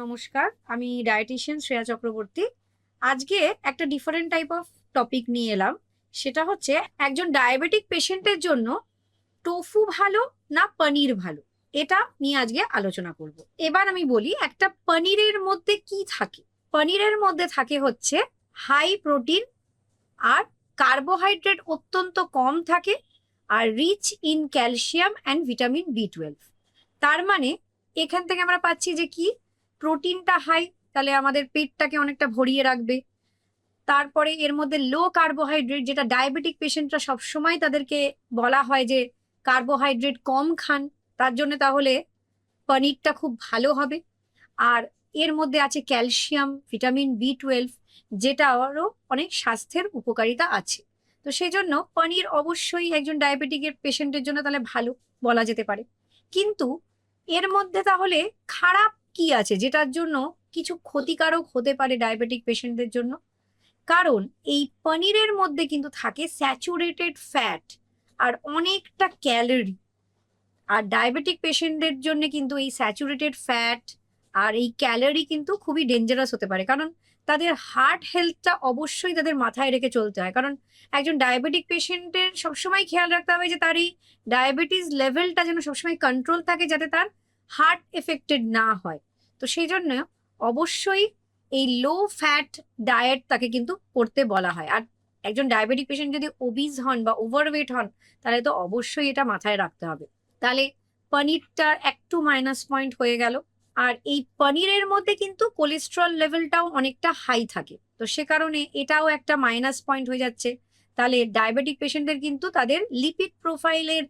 নমস্কার, আমি ডায়েটিশিয়ান শ্রেয়া চক্রবর্তী। আজকে একটা ডিফারেন্ট টাইপ অফ টপিক নিয়ে এলাম। সেটা হচ্ছে একজন ডায়াবেটিক পেশেন্টের জন্য টোফু ভালো না পনির ভালো? এটা নিয়ে আজকে আলোচনা করব। এবার আমি বলি একটা পনিরের মধ্যে কি থাকে? পনিরের মধ্যে থাকে হচ্ছে হাই প্রোটিন আর কার্বোহাইড্রেট অত্যন্ত কম থাকে আর rich in calcium and vitamin B twelve তার মানে এখান থেকে আমরা পাচ্ছি যে কি? প্রোটিনটা হাই তাহলে আমাদের পেটটাকে অনেকটা ভরিয়ে রাখবে। তারপরে এর মধ্যে লো কার্বোহাইড্রেট যেটা ডায়াবেটিক পেশেন্টরা সবসময় তাদেরকে বলা হয় যে কার্বোহাইড্রেট কম খান, তার জন্য তাহলে পনিরটা খুব ভালো হবে। আর এর মধ্যে আছে ক্যালসিয়াম ভিটামিন বি টুয়েলভ যেটা আরও অনেক স্বাস্থ্যের উপকারিতা আছে। তো সেই জন্য পনির অবশ্যই একজন ডায়াবেটিকের পেশেন্টের জন্য তাহলে ভালো বলা যেতে পারে। কিন্তু এর মধ্যে তাহলে খারাপ কি আছে? যেটার জন্য কিছু ক্ষতিকারক হতে পারে ডায়াবেটিক পেশেন্টদের জন্য। কারণ এই পনিরের মধ্যে কিন্তু থাকে স্যাচুরেটেড ফ্যাট আর অনেকটা ক্যালোরি আর ডায়াবেটিক পেশেন্টদের জন্য কিন্তু এই স্যাচুরেটেড ফ্যাট আর এই ক্যালোরি কিন্তু খুবই ডেঞ্জারাস হতে পারে। কারণ তাদের হার্ট হেলথটা অবশ্যই তাদের মাথায় রেখে চলতে হয়। কারণ একজন ডায়াবেটিক পেশেন্টের সবসময় খেয়াল রাখতে হবে যে তার এই ডায়াবেটিস লেভেলটা যেন সবসময় কন্ট্রোল থাকে যাতে তার হার্ট এফেক্টেড না হয়। তো সেই জন্য অবশ্যই এই লো ফ্যাট ডায়েট তাকে কিন্তু করতে বলা হয়। আর একজন ডায়াবেটিক পেশেন্ট যদি ওবিজ হন বা ওভারওয়েট হন, তাহলে তো অবশ্যই এটা মাথায় রাখতে হবে। তাহলে পনিরটা একটু মাইনাস পয়েন্ট হয়ে গেল। আর এই পনিরের মধ্যে কিন্তু কোলেস্ট্রল লেভেলটাও অনেকটা হাই থাকে। তো সে কারণে এটাও একটা মাইনাস পয়েন্ট হয়ে যাচ্ছে। তাহলে ডায়াবেটিক পেশেন্টদের কিন্তু তাদের লিপিড প্রোফাইলের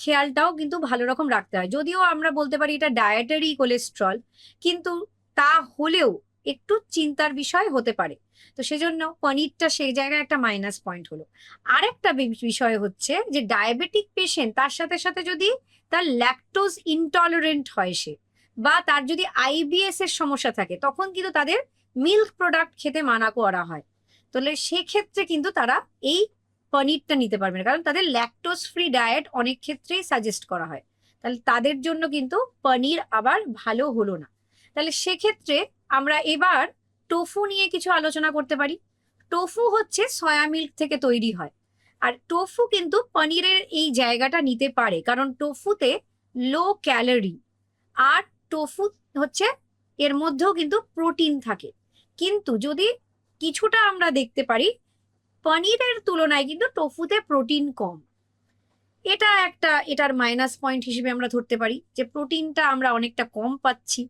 খেয়ালটাও কিন্তু ভালো রকম রাখতে হয়। যদিও আমরা বলতে পারি এটা ডায়েটারি কোলেস্ট্রল কিন্তু তা হলেও একটু চিন্তার বিষয় হতে পারে। তো সেজন্য পনিরটা সেই জায়গায় একটা মাইনাস পয়েন্ট হলো। আরেকটা বি- বিষয় হচ্ছে যে ডায়াবেটিক পেশেন্ট তার সাথে সাথে যদি তার ল্যাকটোজ ইনটলারেন্ট হয় সে, বা তার যদি আইবিএস এর সমস্যা থাকে, তখন কিন্তু তাদের মিল্ক প্রোডাক্ট খেতে মানা করা হয়। তাহলে সেক্ষেত্রে কিন্তু তারা এই পনিরটা নিতে পারবে না। কারণ তাদের ল্যাকটোজ ফ্রি ডায়েট অনেক ক্ষেত্রেই সাজেস্ট করা হয়। তাহলে তাদের জন্য কিন্তু পনির আবার ভালো হলো না। তাহলে সেক্ষেত্রে আমরা এবার টোফু নিয়ে কিছু আলোচনা করতে পারি। টোফু হচ্ছে সয়া মিল্ক থেকে তৈরি হয়। আর টোফু কিন্তু পনিরের এই জায়গাটা নিতে পারে। কারণ টোফুতে লো ক্যালোরি আর টোফু হচ্ছে এর মধ্যেও কিন্তু প্রোটিন থাকে। কিন্তু যদি কিছুটা আমরা দেখতে পারি পনিরের তুলনায় কিন্তু টোফুতে প্রোটিন কম। এটা একটা, এটার মাইনাস পয়েন্ট হিসেবে আমরা ধরতে পারি যে প্রোটিনটা আমরা অনেকটা কম পাচ্ছি।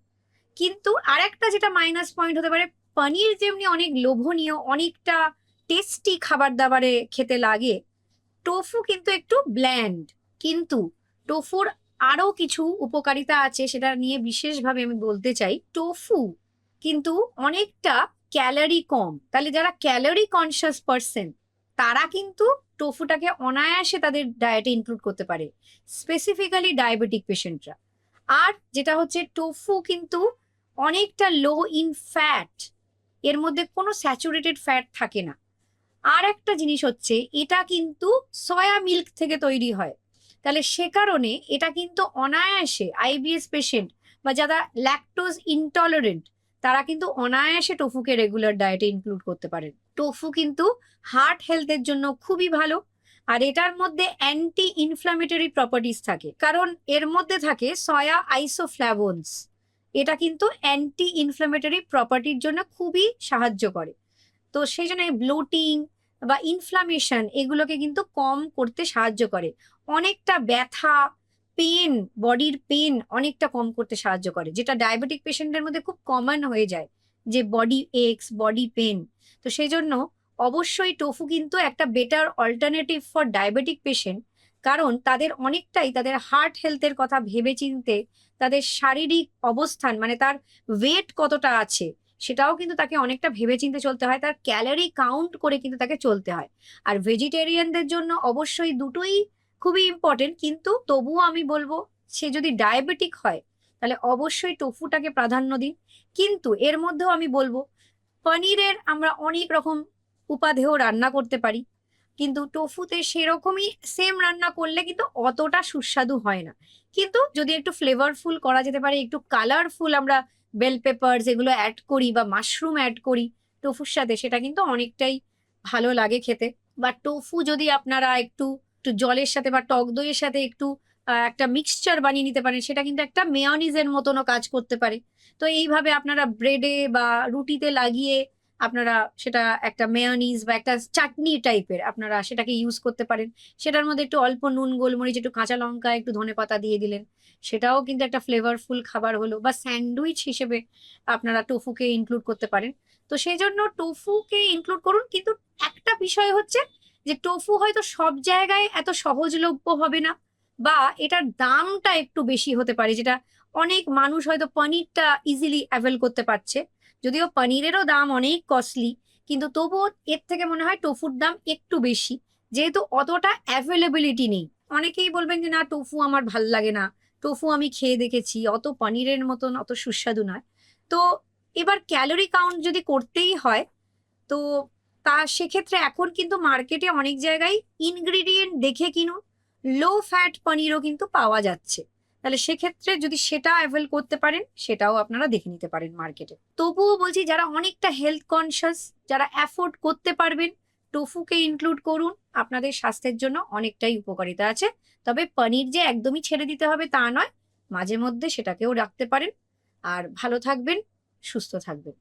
কিন্তু আরেকটা যেটা মাইনাস পয়েন্ট হতে পারে, পনির যেমনি অনেক লোভনীয়, অনেকটা টেস্টি খাবার দাবারে খেতে লাগে, টোফু কিন্তু একটু ব্ল্যান্ড কিন্তু টোফুর আরও কিছু উপকারিতা আছে, সেটা নিয়ে বিশেষভাবে আমি বলতে চাই। টোফু কিন্তু অনেকটা ক্যালোরি কম, তাহলে যারা ক্যালোরি কনসিয়াস পার্সন তারা কিন্তু টোফুটাকে অনায়াসে তাদের ডায়েটে ইনক্লুড করতে পারে স্পেসিফিক্যালি ডায়াবেটিক পেশেন্টরা আর যেটা হচ্ছে টোফু কিন্তু অনেকটা লো ইন ফ্যাট এর মধ্যে কোনো স্যাচুরেটেড ফ্যাট থাকে না। আর একটা জিনিস হচ্ছে, এটা কিন্তু সয়া মিল্ক থেকে তৈরি হয়। তাহলে সে কারণে এটা কিন্তু অনায়াসে আইবিএস পেশেন্ট বা যারা ল্যাকটোজ ইনটলারেন্ট তারা কিন্তু অনায়াসে টোফুকে রেগুলার ডায়েটে ইনক্লুড করতে পারেন। টোফু কিন্তু হার্ট হেলথের জন্য খুবই ভালো। আর এটার মধ্যে অ্যান্টি ইনফ্লামেটরি প্রপার্টিস থাকে। কারণ এর মধ্যে থাকে সয়া আইসোফ্ল্যাভোনস এটা কিন্তু অ্যান্টি ইনফ্লামেটরি প্রপার্টির জন্য খুবই সাহায্য করে। তো সেই জন্য ব্লোটিং বা ইনফ্লামেশন এগুলোকে কিন্তু কম করতে সাহায্য করে। অনেকটা ব্যথা পেন বডির পেন অনেকটা কম করতে সাহায্য করে, যেটা ডায়াবেটিক পেশেন্টের মধ্যে খুব কমন হয়ে যায়, যে বডি এক্স বডি পেন তো সেই জন্য অবশ্যই টোফু কিন্তু একটা better alternative for diabetic patient কারণ তাদের অনেকটাই তাদের হার্ট হেলথের কথা ভেবে চিনতে তাদের শারীরিক অবস্থান মানে তার ওয়েট কতটা আছে, সেটাও কিন্তু তাকে অনেকটা ভেবে চিনতে চলতে হয়, তার ক্যালোরি কাউন্ট করে কিন্তু তাকে চলতে হয়। আর ভেজিটেরিয়ানদের জন্য অবশ্যই দুটোই খুবই ইম্পর্টেন্ট কিন্তু তবুও আমি বলব, সে যদি ডায়াবেটিক হয়, তাহলে অবশ্যই টোফুটাকে প্রাধান্য দিন। কিন্তু এর মধ্যেও আমি বলব, পনিরের আমরা অনেক রকম উপাদেয় রান্না করতে পারি, কিন্তু টোফুতে সেরকমই সেম রান্না করলে কিন্তু অতটা সুস্বাদু হয় না। কিন্তু যদি একটু ফ্লেভারফুল করা যেতে পারে, একটু কালারফুল আমরা বেল পেপারস এগুলো অ্যাড করি বা মাশরুম অ্যাড করি টোফুর সাথে সেটা কিন্তু অনেকটাই ভালো লাগে খেতে। বা টোফু যদি আপনারা একটু একটু জলের সাথে বা টক দইয়ের সাথে একটু একটা মিক্সচার বানিয়ে নিতে পারেন। সেটা কিন্তু একটা মেয়নিজের মতনও কাজ করতে পারে। তো এইভাবে আপনারা ব্রেডে বা রুটিতে লাগিয়ে আপনারা সেটা একটা মেয়নিজ বা একটা চাটনি টাইপের আপনারা সেটাকে ইউজ করতে পারেন। সেটার মধ্যে একটু অল্প নুন, গোলমরিচ, একটু কাঁচা লঙ্কা, একটু ধনেপাতা দিয়ে দিলেন। সেটাও কিন্তু একটা ফ্লেভারফুল খাবার হলো বা স্যান্ডউইচ হিসেবে আপনারা টোফুকে ইনক্লুড করতে পারেন। তো সেই জন্য টোফুকে ইনক্লুড করুন, কিন্তু একটা বিষয় হচ্ছে যে টোফু হয়তো সব জায়গায় এত সহজলভ্য হবে না বা এটার দামটা একটু বেশি হতে পারে, যেটা অনেক মানুষ হয়তো পনিরটা ইজিলি অ্যাভেল করতে পারছে। যদিও পনিরেরও দাম অনেক কস্টলি কিন্তু তবুও এর থেকে মনে হয় টোফুর দাম একটু বেশি। যেহেতু অতটা অ্যাভেলেবিলিটি নেই। অনেকেই বলবেন যে, না, টোফু আমার ভালো লাগে না। টোফু আমি খেয়ে দেখেছি, অত পনিরের মতন, অত সুস্বাদু নয়। তো এবার ক্যালোরি কাউন্ট যদি করতেই হয়, তো তা সেক্ষেত্রে এখন কিন্তু মার্কেটে অনেক জায়গায় ইনগ্রিডিয়েন্ট দেখে কিনুন লো ফ্যাট পনিরও কিন্তু পাওয়া যাচ্ছে। তাহলে সেক্ষেত্রে যদি সেটা অ্যাভেল করতে পারেন, সেটাও আপনারা দেখে নিতে পারেন মার্কেটে তবুও বলছি যারা অনেকটা হেলথ কনসিয়াস যারা অ্যাফোর্ড করতে পারবেন টোফুকে ইনক্লুড করুন, আপনাদের স্বাস্থ্যের জন্য অনেকটাই উপকারিতা আছে। তবে পনির যে একদমই ছেড়ে দিতে হবে তা নয়, মাঝে মধ্যে সেটাকেও রাখতে পারেন। আর ভালো থাকবেন, সুস্থ থাকবেন।